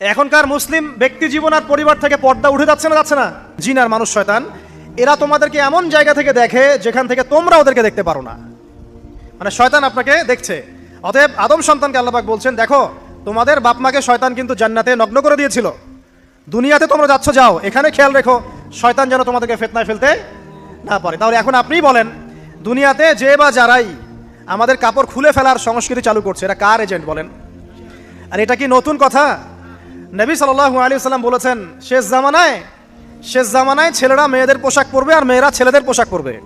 এখনকার মুসলিম ব্যক্তি জীবন আর পরিবার থেকে পর্দা উঠে যাচ্ছে না যাচ্ছে না? জিন আর মানুষ শয়তান, এরা তোমাদেরকে এমন জায়গা থেকে দেখে যেখান থেকে তোমরা ওদেরকে দেখতে পারো না। মানে শয়তান আপনাকে দেখছে। অতএব আদম সন্তানকে আল্লাপাক বলছেন, দেখো, তোমাদের বাপ মাকে শয়তান কিন্তু জান্নাতে নগ্ন করে দিয়েছিল। দুনিয়াতে তোমরা যাচ্ছ, যাও, এখানে খেয়াল রেখো, শয়তান যেন তোমাদেরকে ফেতনায় ফেলতে না পারে। তাহলে এখন আপনিই বলেন, দুনিয়াতে যে বা যারাই আমাদের কাপড় খুলে ফেলার সংস্কৃতি চালু করছে এটা কার এজেন্ট বলেন? আর এটা কি নতুন কথা? নবী সাল্লাল্লাহু আলী সাল্লাম বলেছেন, শেষ জামানায় শেষ জামানায় ছেলেরা মেয়েদের পোশাক পরবে আর মেয়েরা ছেলেদের পোশাক পরবে।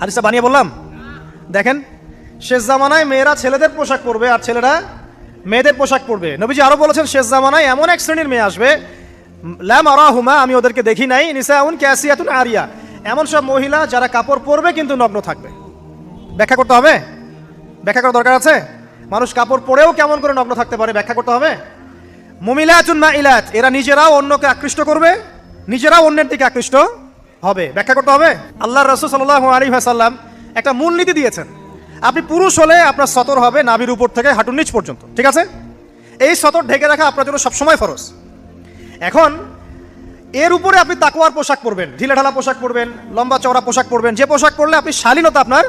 হাদিসটা বানিয়ে বললাম। দেখেন, শেষ জামানায় মেয়েরা ছেলেদের পোশাক পরবে আর ছেলেরা মেয়েদের পোশাক পরবে। নবীজি আরও বলেছেন, শেষ জামানায় এমন এক শ্রেণির মেয়ে আসবে ল্যাম আরা হুমা আমি ওদেরকে দেখি নাই, নিসাউন ক্যাসিয়াতুন আরিয়া। এমন সব মহিলা যারা কাপড় পরবে কিন্তু নগ্ন থাকবে। ব্যাখ্যা করতে হবে? ব্যাখ্যা করার দরকার আছে? মানুষ কাপড় পরেও কেমন করে নগ্ন থাকতে পারে? ব্যাখ্যা করতে হবে? মুমিলাতুন মা ইলাত এরা নিজেরাও অন্যকে আকৃষ্ট করবে, নিজেরাও অন্যের দিকে আকৃষ্ট হবে। ব্যাখ্যা করতে হবে? আল্লাহ রসুল সাল্লাহ আলী সাল্লাম একটা মূলনীতি দিয়েছেন। আপনি পুরুষ হলে আপনার সতর হবে নাভির উপর থেকে হাঁটুর নিচ পর্যন্ত, ঠিক আছে? এই সতর ঢেকে রাখা আপনার জন্য সবসময় ফরজ। এখন, এর উপরে আপনি তাকুয়ার পোশাক পরবেন, ঢিলেঢালা পোশাক পরবেন, লম্বা চওড়া পোশাক পরবেন, যে পোশাক পরলে আপনি শালীনতা আপনার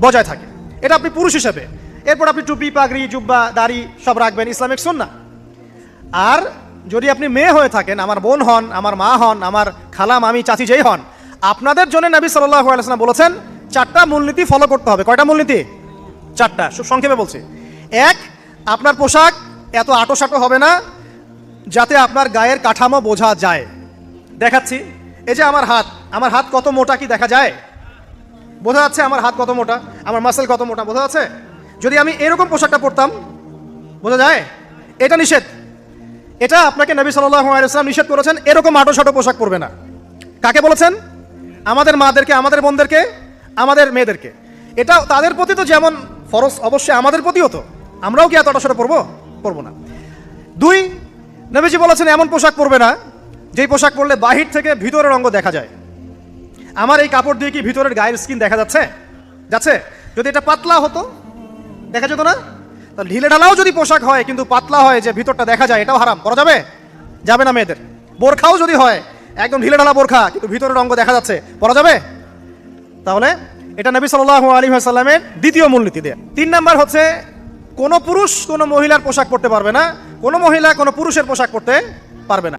বজায় থাকে। এটা আপনি পুরুষ হিসেবে। এরপর আপনি টুপি, পাগড়ি, জুব্বা, দাড়ি সব রাখবেন, ইসলামিক সুন্না আর যদি আপনি মেয়ে হয়ে থাকেন, আমার বোন হন, আমার মা হন, আমার খালা, মামি, চাচি যেই হন, আপনাদের জন্য নবী সাল্লাহ আলাইসালাম বলেছেন, চারটা মূলনীতি ফলো করতে হবে। কয়টা মূলনীতি? চারটা খুব সংক্ষেপে বলছি। এক, আপনার পোশাক এত আটোসাটো হবে না, যাতে আপনার গায়ের কাঠামো বোঝা যায়। দেখাচ্ছি, এই যে আমার হাত আমার হাত কত মোটা কি দেখা যায়? বোঝা যাচ্ছে আমার হাত কত মোটা, আমার মাসেল কত মোটা, বোঝা যাচ্ছে? যদি আমি এরকম পোশাকটা পরতাম, বোঝা যায়? এটা নিষেধ। এটা আপনাকে নবী সাল্লাম নিষেধ করেছেন, এরকম আটো সাটো পোশাক পরবে না। কাকে বলেছেন? আমাদের মাদেরকে, আমাদের বোনদেরকে, আমাদের মেয়েদেরকে। এটা তাদের প্রতি তো যেমন ফরজ, অবশ্যই আমাদের প্রতিও তো। আমরাও কি এত আটো সাটো পরবো? পরবো না। দুই, নবীজি বলেছেন, এমন পোশাক পরবে না, যেই পোশাক পরলে বাহির থেকে ভিতরের অঙ্গ দেখা যায়। আমার এই কাপড় দিয়ে কি ভিতরের গায়ের স্কিন দেখা যাচ্ছে? যাচ্ছে? যদি এটা পাতলা হতো, দেখা যেত না? তাহলে ঢিলে ঢালাও যদি পোশাক হয়, কিন্তু পাতলা হয় যে ভিতরটা দেখা যায়, এটাও হারাম। করা যাবে? যাবে না মেয়েদের। বোরখাও যদি হয়, একদম ঢিলে ঢালা বোরখা, কিন্তু ভিতরের অঙ্গ দেখা যাচ্ছে। পরা যাবে? তাহলে এটা নবী সাল্লাহ আলী সাল্লামের দ্বিতীয় মূলনীতি দেয়। তিন নাম্বার হচ্ছে, কোনো পুরুষ কোনো মহিলার পোশাক পরতে পারবে না, কোনো মহিলা কোনো পুরুষের পোশাক পরতে পারবে না।